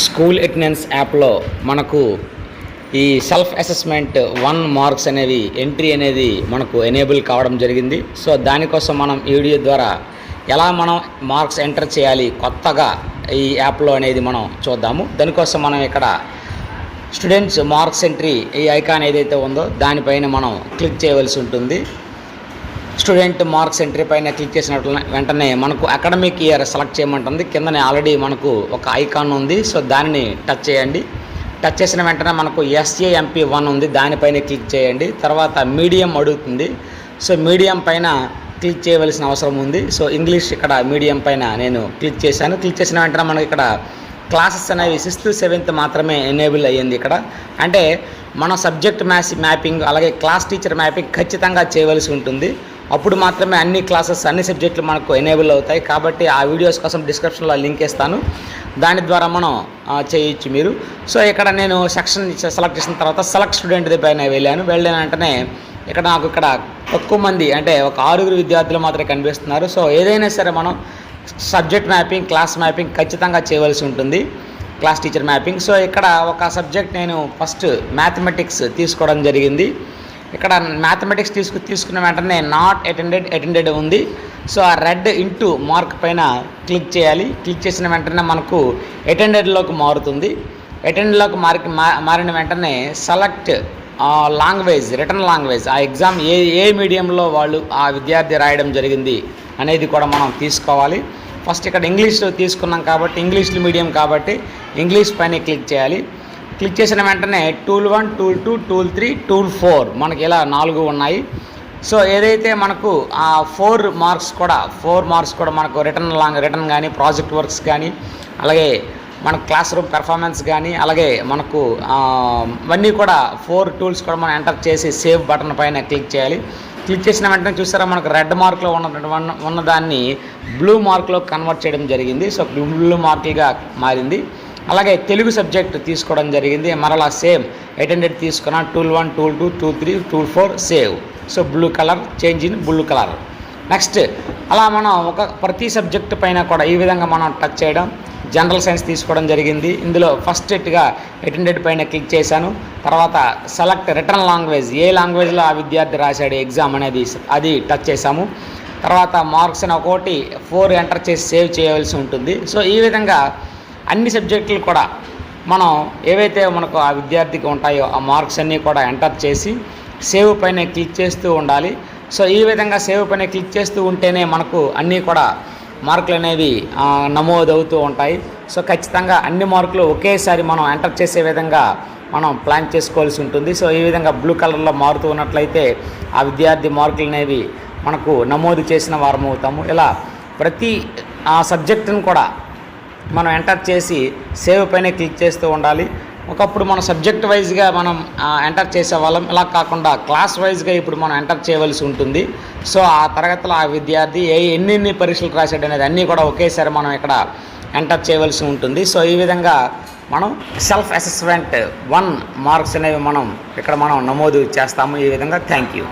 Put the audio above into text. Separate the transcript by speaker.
Speaker 1: School attendance యాప్లో మనకు ఈ సెల్ఫ్ అసెస్మెంట్ వన్ మార్క్స్ అనేవి ఎంట్రీ అనేది మనకు ఎనేబుల్ కావడం జరిగింది. సో దానికోసం మనం ఈ వీడియో ద్వారా ఎలా మనం మార్క్స్ ఎంటర్ చేయాలి కొత్తగా ఈ యాప్లో అనేది మనం చూద్దాము. దానికోసం మనం ఇక్కడ స్టూడెంట్స్ మార్క్స్ ఎంట్రీ ఈ ఐకాన్ ఏదైతే ఉందో దానిపైన మనం క్లిక్ చేయవలసి ఉంటుంది. స్టూడెంట్ మార్క్స్ ఎంట్రీ పైన క్లిక్ చేసినట్లు వెంటనే మనకు అకాడమిక్ ఇయర్ సెలెక్ట్ చేయమంటుంది. కిందనే ఆల్రెడీ మనకు ఒక ఐకాన్ ఉంది. సో దానిని టచ్ చేయండి. టచ్ చేసిన వెంటనే మనకు ఎస్ఏఎంపీ వన్ ఉంది. దానిపైన క్లిక్ చేయండి. తర్వాత మీడియం అడుగుతుంది. సో మీడియం పైన క్లిక్ చేయవలసిన అవసరం ఉంది. సో ఇంగ్లీష్ ఇక్కడ మీడియం పైన నేను క్లిక్ చేశాను. క్లిక్ చేసిన వెంటనే మనకి ఇక్కడ క్లాసెస్ అనేవి సిక్స్త్ సెవెంత్ మాత్రమే ఎనేబుల్ అయ్యింది ఇక్కడ. అంటే మన సబ్జెక్ట్ మ్యాథ్స్ మ్యాపింగ్ అలాగే క్లాస్ టీచర్ మ్యాపింగ్ ఖచ్చితంగా చేయవలసి ఉంటుంది. అప్పుడు మాత్రమే అన్ని క్లాసెస్ అన్ని సబ్జెక్టులు మనకు ఎనేబుల్ అవుతాయి. కాబట్టి ఆ వీడియోస్ కోసం డిస్క్రిప్షన్లో లింక్ ఇస్తాను దాని ద్వారా మనం చేయొచ్చు మీరు. సో ఇక్కడ నేను సెక్షన్ సెలెక్ట్ చేసిన తర్వాత సెలెక్ట్ స్టూడెంట్ పైన వెళ్ళాను. వెళ్ళిన వెంటనే ఇక్కడ నాకు ఇక్కడ తక్కువ మంది అంటే ఒక ఆరుగురు విద్యార్థులు మాత్రమే కనిపిస్తున్నారు. సో ఏదైనా సరే మనం సబ్జెక్ట్ మ్యాపింగ్ క్లాస్ మ్యాపింగ్ ఖచ్చితంగా చేయవలసి ఉంటుంది. Class teacher mapping. సో ఇక్కడ ఒక సబ్జెక్ట్ నేను ఫస్ట్ మ్యాథమెటిక్స్ తీసుకోవడం జరిగింది. ఇక్కడ మ్యాథమెటిక్స్ తీసుకు తీసుకున్న వెంటనే నాట్ అటెండెడ్ అటెండెడ్ ఉంది. సో ఆ రెడ్ ఇంటూ మార్క్ పైన క్లిక్ చేయాలి. క్లిక్ చేసిన వెంటనే మనకు అటెండెడ్లోకి మారుతుంది. అటెండెడ్లోకి మారి మారిన వెంటనే సెలెక్ట్ లాంగ్వేజ్ రిటర్న్ లాంగ్వేజ్ ఆ ఎగ్జామ్ ఏ ఏ మీడియంలో వాళ్ళు ఆ విద్యార్థి రాయడం జరిగింది అనేది కూడా మనం తీసుకోవాలి. ఫస్ట్ ఇక్కడ ఇంగ్లీష్లో తీసుకున్నాం కాబట్టి ఇంగ్లీష్ మీడియం కాబట్టి ఇంగ్లీష్ పైన క్లిక్ చేయాలి. క్లిక్ చేసిన వెంటనే tool one tool two tool three tool four మనకి ఇలా నాలుగు ఉన్నాయి. సో ఏదైతే మనకు ఆ ఫోర్ మార్క్స్ కూడా ఫోర్ మార్క్స్ కూడా మనకు రిటర్న్ లాంగ్ రిటర్న్ కానీ ప్రాజెక్ట్ వర్క్స్ కానీ అలాగే మన క్లాస్ రూమ్ పెర్ఫార్మెన్స్ కానీ అలాగే మనకు అవన్నీ కూడా ఫోర్ టూల్స్ కూడా మనం ఎంటర్ చేసి సేవ్ బటన్ పైన క్లిక్ చేయాలి. క్లిక్ చేసిన వెంటనే చూసారా మనకు రెడ్ మార్క్లో ఉన్న ఉన్నదాన్ని బ్లూ మార్క్లో కన్వర్ట్ చేయడం జరిగింది. సో బ్లూ మార్క్గా మారింది. అలాగే తెలుగు సబ్జెక్ట్ తీసుకోవడం జరిగింది. మరలా సేమ్ అటెండెడ్ తీసుకున్న tool one tool two two three tool four save. So blue colour change in blue colour. Next అలా మనం ఒక ప్రతి సబ్జెక్ట్ పైన కూడా ఈ విధంగా మనం టచ్ చేయడం జనరల్ సైన్స్ తీసుకోవడం జరిగింది. ఇందులో ఫస్ట్ ఎట్గా అటెండెడ్ పైన క్లిక్ చేశాను. తర్వాత సెలెక్ట్ రిటర్న్ లాంగ్వేజ్ ఏ లాంగ్వేజ్లో ఆ విద్యార్థి రాశాడు ఎగ్జామ్ అనేది అది టచ్ చేశాము. తర్వాత మార్క్స్ అని ఫోర్ ఎంటర్ చేసి సేవ్ చేయవలసి ఉంటుంది. సో ఈ విధంగా అన్ని సబ్జెక్టులు కూడా మనం ఏవైతే మనకు ఆ విద్యార్థికి ఉంటాయో ఆ మార్క్స్ అన్నీ కూడా ఎంటర్ చేసి సేవ్ పైన క్లిక్ చేస్తూ ఉండాలి. సో ఈ విధంగా సేవ్ పైన క్లిక్ చేస్తూ ఉంటేనే మనకు అన్నీ కూడా మార్కులు అనేవి నమోదు నమోదవుతూ ఉంటాయి. సో ఖచ్చితంగా అన్ని మార్కులు ఒకేసారి మనం ఎంటర్ చేసే విధంగా మనం ప్లాన్ చేసుకోవాల్సి ఉంటుంది. సో ఈ విధంగా బ్లూ కలర్లో మారుతూ ఉన్నట్లయితే ఆ విద్యార్థి మార్కులు అనేవి మనకు నమోదు చేసిన వారం అవుతాము ఇలా ప్రతి ఆ సబ్జెక్టును కూడా మనం ఎంటర్ చేసి సేవ్ పైన క్లిక్ చేస్తూ ఉండాలి. ఒకప్పుడు మనం సబ్జెక్ట్ వైజ్గా మనం ఎంటర్ చేసేవాళ్ళం ఇలా కాకుండా క్లాస్ వైజ్గా ఇప్పుడు మనం ఎంటర్ చేయవలసి ఉంటుంది. సో ఆ తరగతిలో ఆ విద్యార్థి ఏ ఎన్ని ఎన్ని పరీక్షలు రాశాడు అనేది అన్నీ కూడా ఒకేసారి మనం ఇక్కడ ఎంటర్ చేయవలసి ఉంటుంది. సో ఈ విధంగా మనం సెల్ఫ్ అసెస్మెంట్ వన్ మార్క్స్ అనేవి మనం ఇక్కడ మనం నమోదు చేస్తాము. ఈ విధంగా థ్యాంక్ యూ